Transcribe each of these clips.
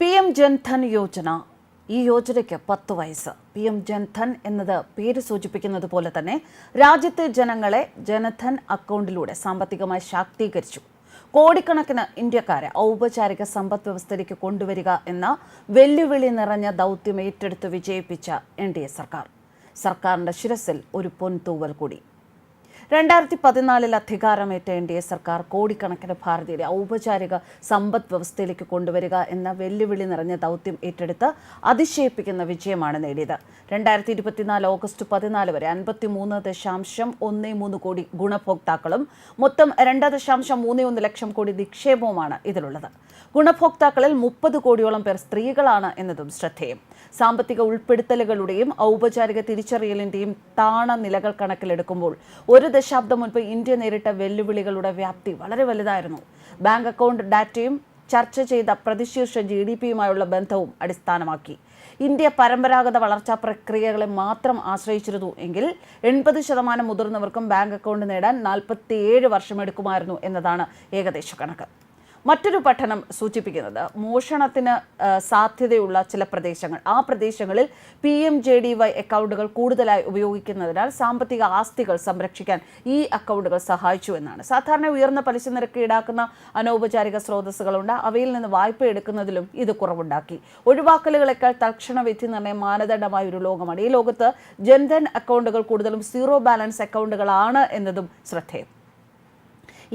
P M Jan Dhan Yojana ഈ യോജനയ്ക്ക് പത്ത് വയസ്സ്. പി എം ജൻധൻ എന്നത് പേര് സൂചിപ്പിക്കുന്നത് പോലെ തന്നെ രാജ്യത്തെ ജനങ്ങളെ ജനധൻ അക്കൗണ്ടിലൂടെ സാമ്പത്തികമായി ശാക്തീകരിച്ചു. കോടിക്കണക്കിന് ഇന്ത്യക്കാരെ ഔപചാരിക സമ്പദ് വ്യവസ്ഥയിലേക്ക് കൊണ്ടുവരിക എന്ന വെല്ലുവിളി നിറഞ്ഞ ദൗത്യം ഏറ്റെടുത്ത് വിജയിപ്പിച്ച എൻ സർക്കാർ. സർക്കാരിന്റെ ശിരസിൽ ഒരു പൊൻതൂവൽ കൂടി. രണ്ടായിരത്തി പതിനാലിൽ അധികാരമേറ്റ എൻ ഡി എ സർക്കാർ കോടിക്കണക്കിന് ഭാരതീയരെ ഔപചാരിക സമ്പദ് വ്യവസ്ഥയിലേക്ക് കൊണ്ടുവരിക എന്ന വെല്ലുവിളി നിറഞ്ഞ ദൗത്യം ഏറ്റെടുത്ത് അതിശയിപ്പിക്കുന്ന വിജയമാണ് നേടിയത്. രണ്ടായിരത്തി ഇരുപത്തിനാല് ഓഗസ്റ്റ് പതിനാല് വരെ അൻപത്തി മൂന്ന് ദശാംശം ഒന്ന് മൂന്ന് കോടി ഗുണഭോക്താക്കളും മൊത്തം രണ്ട് ദശാംശം മൂന്ന് ഒന്ന് ലക്ഷം കോടി നിക്ഷേപവുമാണ് ഇതിലുള്ളത്. ഗുണഭോക്താക്കളിൽ മുപ്പത് കോടിയോളം പേർ സ്ത്രീകളാണ് എന്നതും ശ്രദ്ധേയം. സാമ്പത്തിക ഉൾപ്പെടുത്തലുകളുടെയും ഔപചാരിക തിരിച്ചറിയലിന്റെയും താണ നിലകൾ കണക്കിലെടുക്കുമ്പോൾ ഒരു ദശാബ്ദം മുൻപ് ഇന്ത്യ നേരിട്ട വെല്ലുവിളികളുടെ വ്യാപ്തി വളരെ വലുതായിരുന്നു. ബാങ്ക് അക്കൗണ്ട് ഡാറ്റയും ചർച്ച ചെയ്ത പ്രതിശീർഷ ജി ഡി പിയുമായുള്ള ബന്ധവും അടിസ്ഥാനമാക്കി. ഇന്ത്യ പരമ്പരാഗത വളർച്ചാ പ്രക്രിയകളെ മാത്രം ആശ്രയിച്ചിരുന്നു എങ്കിൽ എൺപത് ശതമാനം മുതിർന്നവർക്കും ബാങ്ക് അക്കൗണ്ട് നേടാൻ നാൽപ്പത്തിയേഴ് വർഷമെടുക്കുമായിരുന്നു എന്നതാണ് ഏകദേശ കണക്ക്. മറ്റൊരു പഠനം സൂചിപ്പിക്കുന്നത്. മോഷണത്തിന് സാധ്യതയുള്ള ചില പ്രദേശങ്ങൾ. ആ പ്രദേശങ്ങളിൽ P M J D Y അക്കൗണ്ടുകൾ കൂടുതലായി ഉപയോഗിക്കുന്നതിനാൽ സാമ്പത്തിക ആസ്തികൾ സംരക്ഷിക്കാൻ ഈ അക്കൗണ്ടുകൾ സഹായിച്ചു എന്നാണ്. സാധാരണ ഉയർന്ന പലിശ നിരക്ക് ഈടാക്കുന്ന അനൗപചാരിക സ്രോതസ്സുകളുണ്ട്. അവയിൽ നിന്ന് വായ്പ എടുക്കുന്നതിലും ഇത് കുറവുണ്ടാക്കി. ഒഴിവാക്കലുകളെക്കാൾ തൽക്ഷണ വിധി നിർണയം മാനദണ്ഡമായ ഒരു ലോകമാണ്. ഈ ലോകത്ത് ജൻധൻ അക്കൗണ്ടുകൾ കൂടുതലും സീറോ ബാലൻസ് അക്കൗണ്ടുകളാണ് എന്നതും ശ്രദ്ധേയം.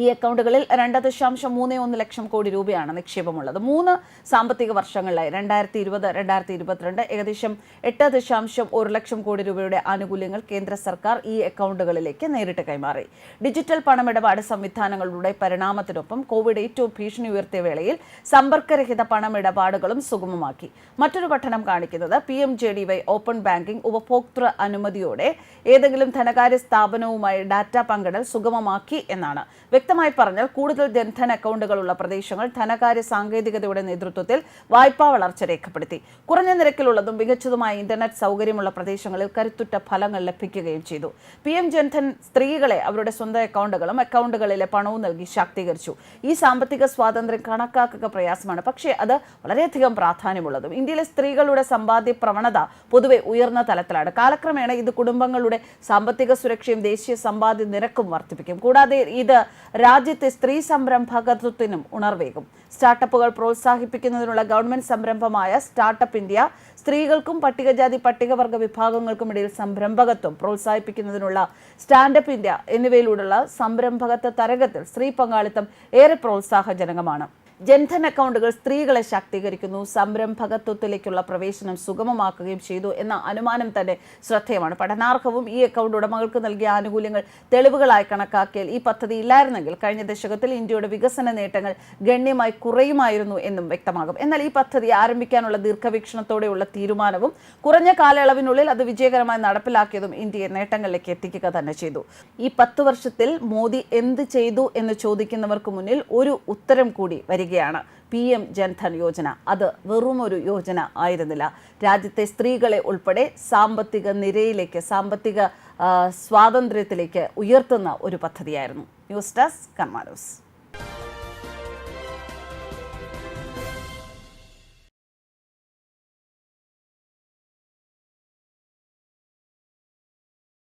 ഈ അക്കൗണ്ടുകളിൽ രണ്ട് ദശാംശം മൂന്ന് ഒന്ന് ലക്ഷം കോടി രൂപയാണ് നിക്ഷേപമുള്ളത്. മൂന്ന് സാമ്പത്തിക വർഷങ്ങളിലായി രണ്ടായിരത്തി ഇരുപത് രണ്ടായിരത്തി ഇരുപത്തിരണ്ട് ഏകദേശം എട്ട് ദശാംശം ഒരു ലക്ഷം കോടി രൂപയുടെ ആനുകൂല്യങ്ങൾ കേന്ദ്ര സർക്കാർ ഈ അക്കൗണ്ടുകളിലേക്ക് നേരിട്ട് കൈമാറി. ഡിജിറ്റൽ പണമിടപാട് സംവിധാനങ്ങളുടെ പരിണാമത്തിനൊപ്പം കോവിഡ് ഏറ്റവും ഭീഷണി ഉയർത്തിയ വേളയിൽ സമ്പർക്കരഹിത പണമിടപാടുകളും സുഗമമാക്കി. മറ്റൊരു പഠനം കാണിക്കുന്നത് P M J D Y open banking ഉപഭോക്തൃ അനുമതിയോടെ ഏതെങ്കിലും ധനകാര്യ സ്ഥാപനവുമായി ഡാറ്റ പങ്കിടൽ സുഗമമാക്കി എന്നാണ്. വ്യക്തമായി പറഞ്ഞാൽ കൂടുതൽ ജൻധൻ അക്കൗണ്ടുകളുള്ള പ്രദേശങ്ങൾ ധനകാര്യ സാങ്കേതികതയുടെ നേതൃത്വത്തിൽ വായ്പാ വളർച്ച രേഖപ്പെടുത്തി. കുറഞ്ഞ നിരക്കിലുള്ളതും മികച്ചതുമായ ഇന്റർനെറ്റ് സൗകര്യമുള്ള പ്രദേശങ്ങളിൽ കരുത്തുറ്റ ഫലങ്ങൾ ലഭിക്കുകയും ചെയ്തു. പി എം ജൻധൻ സ്ത്രീകളെ അവരുടെ സ്വന്തം അക്കൗണ്ടുകളും അക്കൗണ്ടുകളിലെ പണവും നൽകി ശാക്തീകരിച്ചു. ഈ സാമ്പത്തിക സ്വാതന്ത്ര്യം കണക്കാക്കുക പ്രയാസമാണ്. പക്ഷേ അത് വളരെയധികം പ്രാധാന്യമുള്ളതും ഇന്ത്യയിലെ സ്ത്രീകളുടെ സമ്പാദ്യ പ്രവണത പൊതുവെ ഉയർന്ന തലത്തിലാണ്. കാലക്രമേണ ഇത് കുടുംബങ്ങളുടെ സാമ്പത്തിക സുരക്ഷയും ദേശീയ സമ്പാദ്യ നിരക്കും വർദ്ധിപ്പിക്കും. കൂടാതെ ഇത് രാജ്യത്തെ സ്ത്രീ സംരംഭകത്വത്തിനും ഉണർവേകും. സ്റ്റാർട്ടപ്പുകൾ പ്രോത്സാഹിപ്പിക്കുന്നതിനുള്ള ഗവൺമെന്റ് സംരംഭമായ സ്റ്റാർട്ടപ്പ് ഇന്ത്യ സ്ത്രീകൾക്കും പട്ടികജാതി പട്ടികവർഗ വിഭാഗങ്ങൾക്കും ഇടയിൽ സംരംഭകത്വം പ്രോത്സാഹിപ്പിക്കുന്നതിനുള്ള സ്റ്റാൻഡപ്പ് ഇന്ത്യ എന്നിവയിലൂടെയുള്ള സംരംഭകത്വ തരംഗത്തിൽ സ്ത്രീ പങ്കാളിത്തം ഏറെ പ്രോത്സാഹജനകമാണ്. ജൻധൻ അക്കൗണ്ടുകൾ സ്ത്രീകളെ ശാക്തീകരിക്കുന്നു. സംരംഭകത്വത്തിലേക്കുള്ള പ്രവേശനം സുഗമമാക്കുകയും ചെയ്തു എന്ന അനുമാനം തന്നെ ശ്രദ്ധേയമാണ്. പഠനാർഹവും ഈ അക്കൗണ്ട് ഉടമകൾക്ക് നൽകിയ ആനുകൂല്യങ്ങൾ തെളിവുകളായി കണക്കാക്കിയാൽ ഈ പദ്ധതി ഇല്ലായിരുന്നെങ്കിൽ കഴിഞ്ഞ ദശകത്തിൽ ഇന്ത്യയുടെ വികസന നേട്ടങ്ങൾ ഗണ്യമായി കുറയുമായിരുന്നു എന്നും വ്യക്തമാകും. എന്നാൽ ഈ പദ്ധതി ആരംഭിക്കാനുള്ള ദീർഘവീക്ഷണത്തോടെയുള്ള തീരുമാനവും കുറഞ്ഞ കാലയളവിനുള്ളിൽ അത് വിജയകരമായി നടപ്പിലാക്കിയതും ഇന്ത്യയെ നേട്ടങ്ങളിലേക്ക് എത്തിക്കുക തന്നെ ചെയ്തു. ഈ പത്ത് വർഷത്തിൽ മോദി എന്ത് ചെയ്തു എന്ന് ചോദിക്കുന്നവർക്ക് മുന്നിൽ ഒരു ഉത്തരം കൂടി വരികയാണ് പി എം ജൻധൻ യോജന. അത് വെറുമൊരു യോജന ആയിരുന്നില്ല. രാജ്യത്തെ സ്ത്രീകളെ ഉൾപ്പെടെ സാമ്പത്തിക നിരയിലേക്ക് സാമ്പത്തിക സ്വാതന്ത്ര്യത്തിലേക്ക് ഉയർത്തുന്ന ഒരു പദ്ധതിയായിരുന്നു. News desk കർമാനോസ്